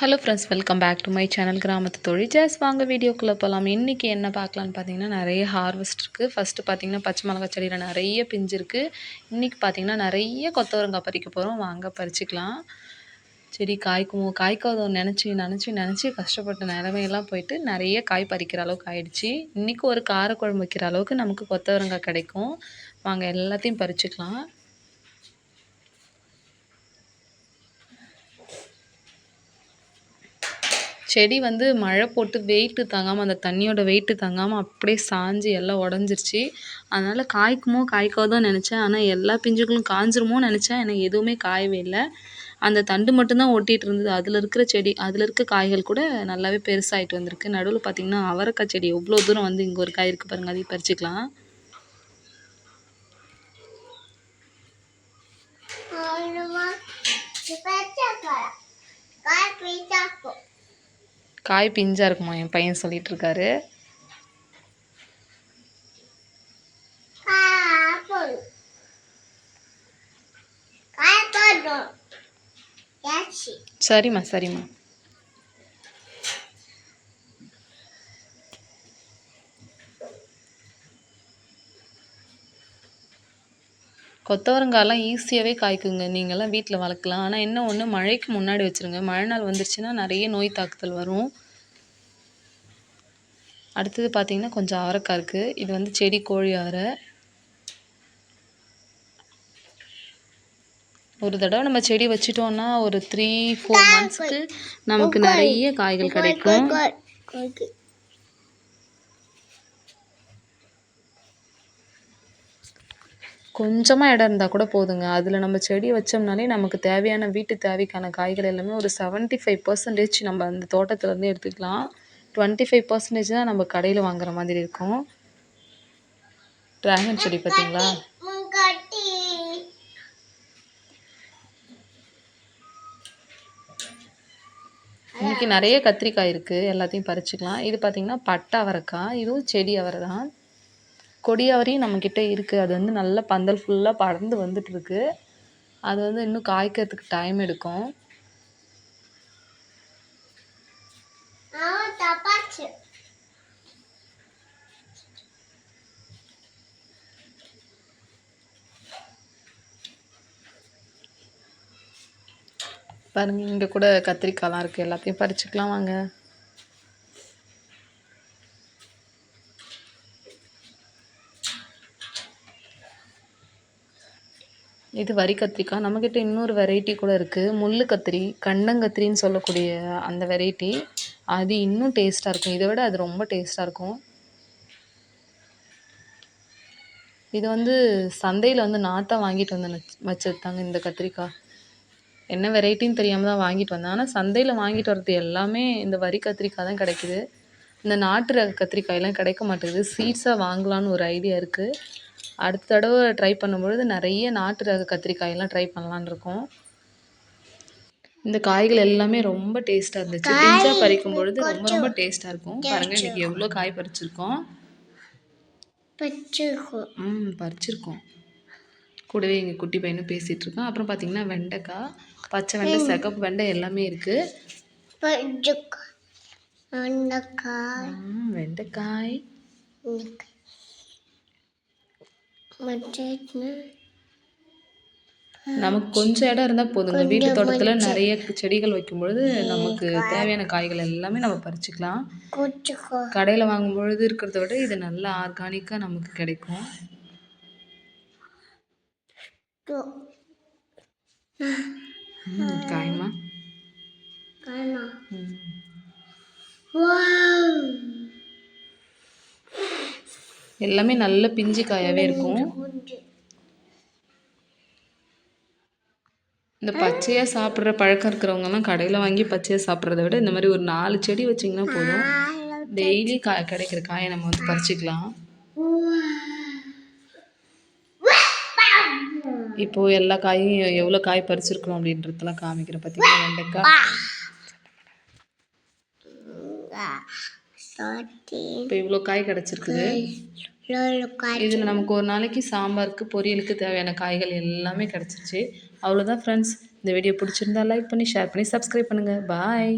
Hello friends welcome back to my channel கிராமத்து தொழில் ஜாஸ் வாங்க வீடியோக்குள்ளே போகலாம் இன்றைக்கி என்ன பார்க்கலான்னு பார்த்தீங்கன்னா நிறைய ஹார்வெஸ்ட் இருக்குது ஃபஸ்ட்டு பார்த்தீங்கன்னா பச்சை மிளகா செடியில் நிறைய பிஞ்சு இருக்குது இன்றைக்கி பார்த்தீங்கன்னா நிறைய கொத்தவரங்காய் பறிக்க போகிறோம் வாங்க பறிச்சுக்கலாம். செடி காய்க்கும் காய்க்காதோ நினச்சி நினச்சி நினச்சி கஷ்டப்பட்ட நிலமையெல்லாம் போயிட்டு நிறைய காய் பறிக்கிற அளவுக்கு ஆயிடுச்சு. இன்றைக்கி ஒரு காரக்குழம்பு வைக்கிற அளவுக்கு நமக்கு கொத்தவரங்காய் கிடைக்கும். வாங்க எல்லாத்தையும் பறிச்சிக்கலாம். செடி வந்து மழை போட்டு வெயிட்டு தாங்காமல் அந்த தண்ணியோட வெயிட்டு தாங்காமல் அப்படியே சாஞ்சு எல்லாம் உடஞ்சிருச்சு. அதனால் காய்க்குமோ காய்க்காதோ நினச்சேன். ஆனால் எல்லா பிஞ்சுகளும் காஞ்சிருமோ நினச்சேன். எனக்கு எதுவுமே காயவே இல்லை. அந்த தண்டு மட்டும்தான் ஒட்டிகிட்டு இருந்தது. அதில் இருக்கிற செடி அதில் இருக்க காய்கள் கூட நல்லாவே பெருசாகிட்டு வந்திருக்கு. நடுவில் பார்த்திங்கன்னா அவரைக்காய் செடி எவ்வளோ தூரம் வந்து இங்கே ஒரு காய் இருக்குது பாருங்கள் அதையும் பறிச்சிக்கலாம். காய் பிஞ்சாக இருக்குமா? என் பையன் சொல்லிட்டு இருக்காரு சரிம்மா சரிம்மா. கொத்தவரங்காயெல்லாம் ஈஸியாகவே காய்க்குங்க. நீங்கள்லாம் வீட்டில் வளர்க்கலாம். ஆனால் என்ன ஒன்று மழைக்கு முன்னாடி வச்சுருங்க. மழை நாள் வந்துருச்சுன்னா நிறைய நோய் தாக்குதல் வரும். அடுத்தது பார்த்திங்கன்னா கொஞ்சம் அவரைக்காய் இருக்குது இது வந்து செடி கோழி அவரை. ஒரு தடவை நம்ம செடி வச்சிட்டோம்னா ஒரு த்ரீ ஃபோர் மந்த்ஸ்க்கு நமக்கு நிறைய காய்கள் கிடைக்கும். கொஞ்சமாக இடம் இருந்தால் கூட போதுங்க. அதில் நம்ம செடி வச்சோம்னாலே நமக்கு தேவையான வீட்டு தேவைக்கான காய்கள் எல்லாமே ஒரு செவன்ட்டி ஃபைவ் பர்சன்டேஜ் நம்ம அந்த தோட்டத்துலேருந்து எடுத்துக்கலாம். டுவெண்ட்டி ஃபைவ் பர்சன்டேஜ் தான் நம்ம கடையில் வாங்குற மாதிரி இருக்கும். ட்ராகன் செடி பார்த்தீங்களா இன்றைக்கி நிறைய கத்திரிக்காய் இருக்குது எல்லாத்தையும் பறிச்சுக்கலாம். இது பார்த்திங்கன்னா பட்டை அவரைக்காய். இதுவும் செடி அவரை தான் கொடி அவரையும் நம்மக்கிட்ட இருக்குது அது வந்து நல்ல பந்தல் ஃபுல்லாக படர்ந்து வந்துட்டுருக்கு. அது வந்து இன்னும் காய்க்கிறதுக்கு டைம் எடுக்கும். பாருங்க இங்கே கூட கத்திரிக்காய்லாம் இருக்குது எல்லாத்தையும் பறிச்சுக்கலாம் வாங்க. இது வரி கத்திரிக்காய் நம்மக்கிட்ட இன்னொரு வெரைட்டி கூட இருக்குது முள் கத்திரி கண்டங்கத்திரின்னு சொல்லக்கூடிய அந்த வெரைட்டி அது இன்னும் டேஸ்ட்டாக இருக்கும். இதை விட அது ரொம்ப டேஸ்ட்டாக இருக்கும். இது வந்து சந்தையில் வந்து நாத்தான் வாங்கிட்டு வந்து வச்சது தாங்க இந்த கத்திரிக்காய் என்ன வெரைட்டின்னு தெரியாமல் தான் வாங்கிட்டு வந்தேன். ஆனால் சந்தையில் வாங்கிட்டு வர்றது எல்லாமே இந்த வரி கத்திரிக்காய் தான் கிடைக்குது. இந்த நாட்டு ரக கத்திரிக்காயெல்லாம் கிடைக்க மாட்டேங்குது. சீட்ஸாக வாங்கலான்னு ஒரு ஐடியா இருக்குது அடுத்த தடவை ட்ரை பண்ணும்பொழுது நிறைய நாட்டு ரக கத்திரிக்காயெல்லாம் ட்ரை பண்ணலான் இருக்கோம். இந்த காய்கள் எல்லாமே ரொம்ப டேஸ்ட்டாக இருந்துச்சு. பிஞ்சா பறிக்கும் பொழுது ரொம்ப ரொம்ப டேஸ்ட்டாக இருக்கும். பாருங்கள் இன்றைக்கி எவ்வளோ காய் பறிச்சிருக்கோம். ம் பறிச்சிருக்கோம். கூடவே எங்கள் குட்டி பையனும் பேசிகிட்டு இருக்கோம் அப்புறம் பார்த்தீங்கன்னா வெண்டைக்காய் பச்சை வெண்டை சிகப்பு வெண்டை எல்லாமே இருக்குது வெண்டைக்காய். நமக்கு கொஞ்சம் இடம் இருந்தால் போதுங்க வீட்டு தோட்டத்தில் நிறைய செடிகள் வைக்கும்பொழுது நமக்கு தேவையான காய்கள் எல்லாமே நம்ம பறிச்சுக்கலாம். கடையில் வாங்கும் பொழுது இருக்கிறத விட இது நல்லா ஆர்கானிக்காக நமக்கு கிடைக்கும். காய்மா எல்லாமே நல்ல பிஞ்சு காயாகவே இருக்கும். இந்த பச்சையாக சாப்பிட்ற பழக்கம் இருக்கிறவங்கலாம் கடையில் வாங்கி பச்சையாக சாப்பிட்றத விட இந்த மாதிரி ஒரு நாலு செடி வச்சிங்கன்னா போதும். டெய்லி காய் கிடைக்கிற காயை நம்ம வந்து பறிச்சிக்கலாம். இப்போது எல்லா காயும் எவ்வளோ காய் பறிச்சிருக்கிறோம் அப்படின்றதெல்லாம் காமிக்கிறேன். பார்த்தீங்கன்னா வெண்டைக்காய். இப்போ இவ்வளோ காய் கிடச்சிருக்குது. இதில் நமக்கு ஒரு நாளைக்கு சாம்பாருக்கு பொரியலுக்கு தேவையான காய்கள் எல்லாமே கிடச்சிருச்சு. அவ்வளோதான் ஃப்ரெண்ட்ஸ் இந்த வீடியோ பிடிச்சிருந்தா லைக் பண்ணி ஷேர் பண்ணி சப்ஸ்கிரைப் பண்ணுங்கள் பாய்